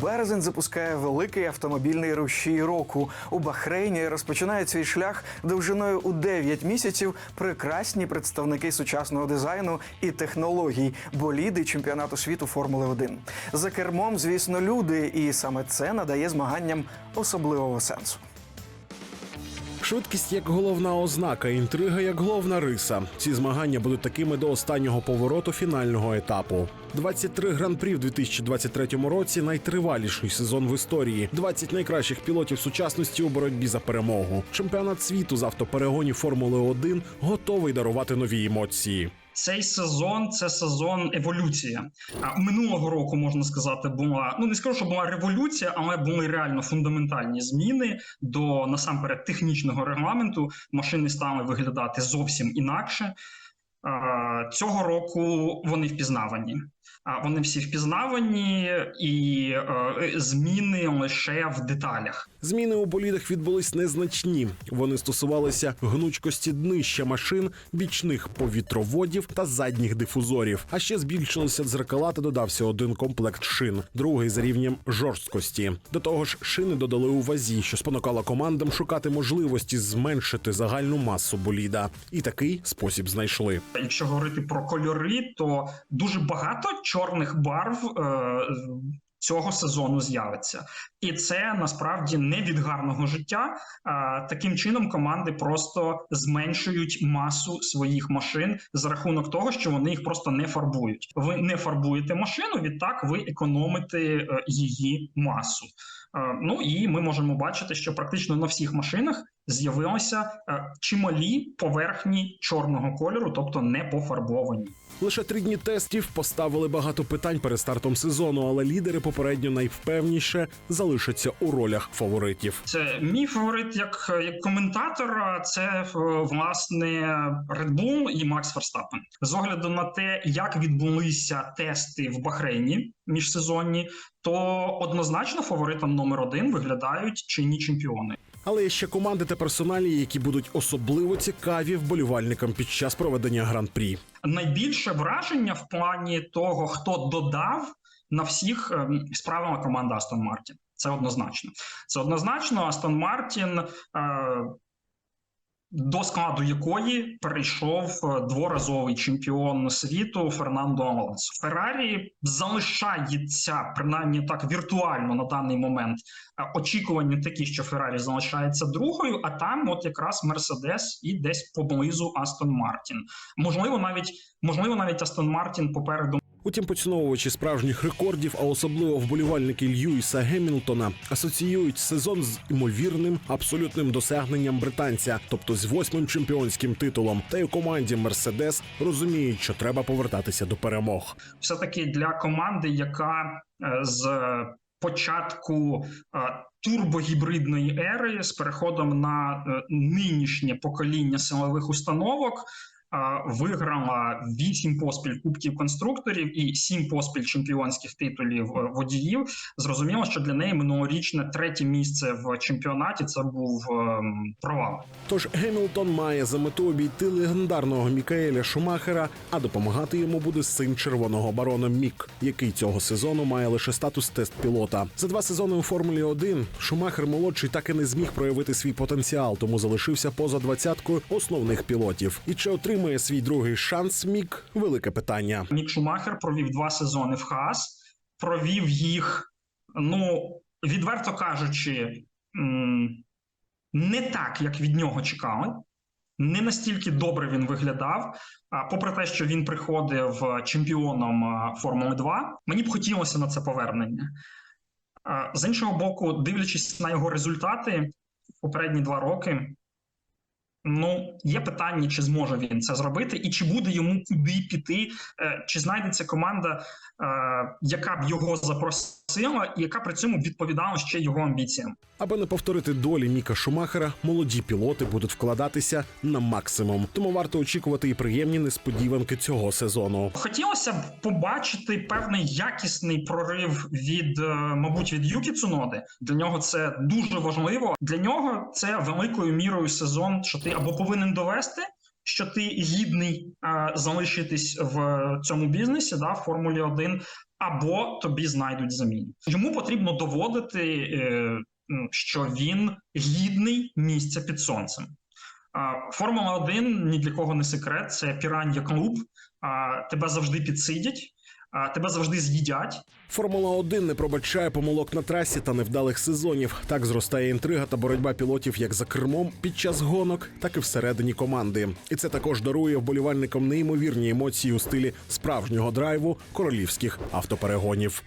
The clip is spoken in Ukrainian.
Березень запускає великий автомобільний рушій року. У Бахрейні розпочинають свій шлях довжиною у 9 місяців прекрасні представники сучасного дизайну і технологій, боліди чемпіонату світу Формули 1. За кермом, звісно, люди, і саме це надає змаганням особливого сенсу. Швидкість як головна ознака, інтрига як головна риса. Ці змагання будуть такими до останнього повороту фінального етапу. 23 гран-прі в 2023 році найтриваліший сезон в історії. 20 найкращих пілотів сучасності у боротьбі за перемогу. Чемпіонат світу з автоперегонів Формули 1 готовий дарувати нові емоції. Цей сезон це сезон еволюції. А минулого року можна сказати, була ну не скажу, що була революція, але були реально фундаментальні зміни до насамперед технічного регламенту. Машини стали виглядати зовсім інакше. Цього року вони впізнавані. Вони всі впізнавані, і е, зміни лише в деталях. Зміни у болідах відбулись незначні. Вони стосувалися гнучкості днища машин, бічних повітроводів та задніх дифузорів. А ще збільшилися дзеркала та додався один комплект шин, другий за рівнем жорсткості. До того ж, шини додали у вазі, що спонукало командам шукати можливості зменшити загальну масу боліда. І такий спосіб знайшли. Якщо говорити про кольори, то дуже багато чорних барв е, цього сезону з'явиться, і це насправді не від гарного життя. А таким чином команди просто зменшують масу своїх машин за рахунок того, що вони їх просто не фарбують. Ви не фарбуєте машину, відтак ви економите е, її масу. Е, Ну і ми можемо бачити, що практично на всіх машинах з'явилися е, чималі поверхні чорного кольору, тобто не пофарбовані. Лише три дні тестів поставили багато питань перед стартом сезону, але лідери попередньо найвпевніше залишаться у ролях фаворитів. Це мій фаворит як, як коментатора. Це е, власне Red Bull і Макс Ферстапен. З огляду на те, як відбулися тести в Бахрейні міжсезонні, то однозначно фаворитом номер один виглядають чинні чемпіони. Але є ще команди та персоналі, які будуть особливо цікаві вболівальникам під час проведення гран-прі. Найбільше враження в плані того, хто додав на всіх ем, справила команда Астон Мартін. Це однозначно. Це однозначно Астон Мартін. Е, до складу якої перейшов е, дворазовий чемпіон світу Фернандо Алонсо. Феррарі залишається принаймні так віртуально на даний момент. е, Очікування такі, що Феррарі залишається другою, а там, от якраз Мерседес і десь поблизу Астон Мартін. Можливо, навіть можливо, навіть Астон Мартін попереду Утім, поціновувачі справжніх рекордів, а особливо вболівальники Льюіса Гемілтона, асоціюють сезон з імовірним абсолютним досягненням британця, тобто з восьмим чемпіонським титулом. Та й у команді Мерседес розуміють, що треба повертатися до перемог. все таки для команди, яка е, з початку е, турбогібридної ери з переходом на е, нинішнє покоління силових установок. Е, Виграла вісім поспіль кубків конструкторів і сім поспіль чемпіонських титулів е, водіїв. Зрозуміло, що для неї минулорічне третє місце в чемпіонаті це був ем, провал. Тож Гемілтон має за мету обійти легендарного Мікаеля Шумахера, а допомагати йому буде син червоного барона Мік, який цього сезону має лише статус тест-пілота. За два сезони у Формулі 1 Шумахер молодший так і не зміг проявити свій потенціал, тому залишився поза двадцяткою основних пілотів. І чи отримує свій другий шанс Мік? Велике питання. Мік Шумахер провів два сезони в Хаас, провів їх, ну відверто кажучи, не так, як від нього чекали. Не настільки добре він виглядав. А попри те, що він приходив чемпіоном Формули 2, мені б хотілося на це повернення. З іншого боку, дивлячись на його результати попередні два роки, Ну, є питання, чи зможе він це зробити, і чи буде йому куди піти, е, чи знайдеться команда, е, яка б його запросила, і яка при цьому відповідала ще його амбіціям. Аби не повторити долі Міка Шумахера, молоді пілоти будуть вкладатися на максимум. Тому варто очікувати і приємні несподіванки цього сезону. Хотілося б побачити певний якісний прорив від, е, мабуть, від Юкі Цуноди. Для нього це дуже важливо. Для нього це великою мірою сезон, що ти або повинен довести, що ти гідний е, залишитись в цьому бізнесі, да, в Формулі 1, або тобі знайдуть заміну. Йому потрібно доводити, е, ну, що він гідний місця під сонцем. Е, Формула 1 ні для кого не секрет. Це пірання клуб. Е, Тебе завжди підсидять, тебе завжди з'їдять. Формула 1 не пробачає помилок на трасі та невдалих сезонів. Так зростає інтрига та боротьба пілотів як за кермом під час гонок, так і всередині команди. І це також дарує вболівальникам неймовірні емоції у стилі справжнього драйву королівських автоперегонів.